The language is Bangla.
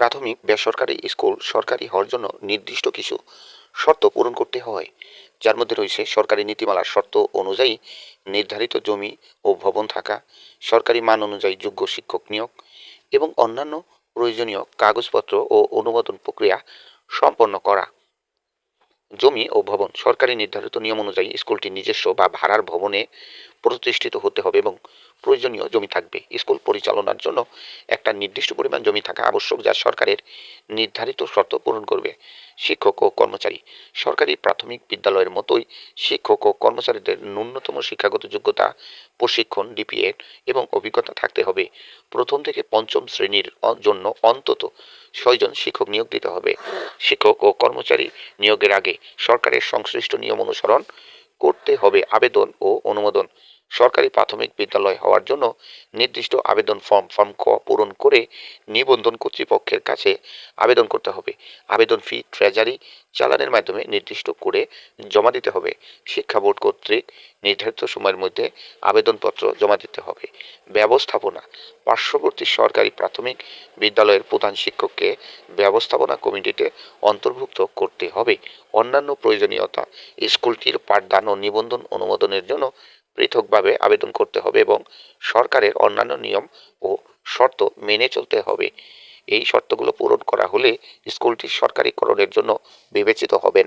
প্রাথমিক বেসরকারি স্কুল সরকারি হওয়ার জন্য নির্দিষ্ট কিছু শর্ত পূরণ করতে হয়, যার মধ্যে রয়েছে সরকারি নীতিমালার শর্ত অনুযায়ী নির্ধারিত জমি ও ভবন থাকা, সরকারি মান অনুযায়ী যোগ্য শিক্ষক নিয়োগ এবং অন্যান্য প্রয়োজনীয় কাগজপত্র ও অনুমোদন প্রক্রিয়া সম্পন্ন করা। জমি ও ভবন সরকারি নির্ধারিত নিয়ম অনুযায়ী স্কুলটি নিজস্ব বা ভাড়ার ভবনে প্রতিষ্ঠিত হতে হবে এবং প্রয়োজনীয় জমি থাকবে। স্কুল পরিচালনার জন্য একটা নির্দিষ্ট পরিমাণ জমি থাকা আবশ্যক যা সরকারের নির্ধারিত শর্ত পূরণ করবে। শিক্ষক ও কর্মচারী। সরকারি প্রাথমিক বিদ্যালয়ের মতোই শিক্ষক ও কর্মচারীদের ন্যূনতম শিক্ষাগত যোগ্যতা, প্রশিক্ষণ ডিপিএড এবং অভিজ্ঞতা থাকতে হবে। প্রথম থেকে পঞ্চম শ্রেণির জন্য অন্তত ছয়জন শিক্ষক নিয়োগ দিতে হবে। শিক্ষক ও কর্মচারী নিয়োগের আগে সরকারের সংশ্লিষ্ট নিয়ম অনুসরণ করতে হবে আবেদন ও অনুমোদন। সরকারি প্রাথমিক বিদ্যালয় হওয়ার জন্য নির্দিষ্ট আবেদন ফর্ম ফর্ম ক পূরণ করে নিবন্ধন কর্তৃপক্ষের কাছে আবেদন করতে হবে। আবেদন ফি ট্রেজারি চালানের মাধ্যমে নির্দিষ্ট করে জমা দিতে হবে। শিক্ষা বোর্ড কর্তৃক নির্ধারিত সময়ের মধ্যে আবেদনপত্র জমা দিতে হবে। ব্যবস্থাপনা, পার্শ্ববর্তী সরকারি প্রাথমিক বিদ্যালয়ের প্রধান শিক্ষককে ব্যবস্থাপনা কমিটিতে অন্তর্ভুক্ত করতে হবে। অন্যান্য প্রয়োজনীয়তা, স্কুলটির পাঠদান ও নিবন্ধন অনুমোদনের জন্য পৃথকভাবে আবেদন করতে হবে এবং সরকারের অন্যান্য নিয়ম ও শর্ত মেনে চলতে হবে। এই শর্তগুলো পূরণ করা হলে স্কুলটি সরকারিকরণের জন্য বিবেচিত হবেন।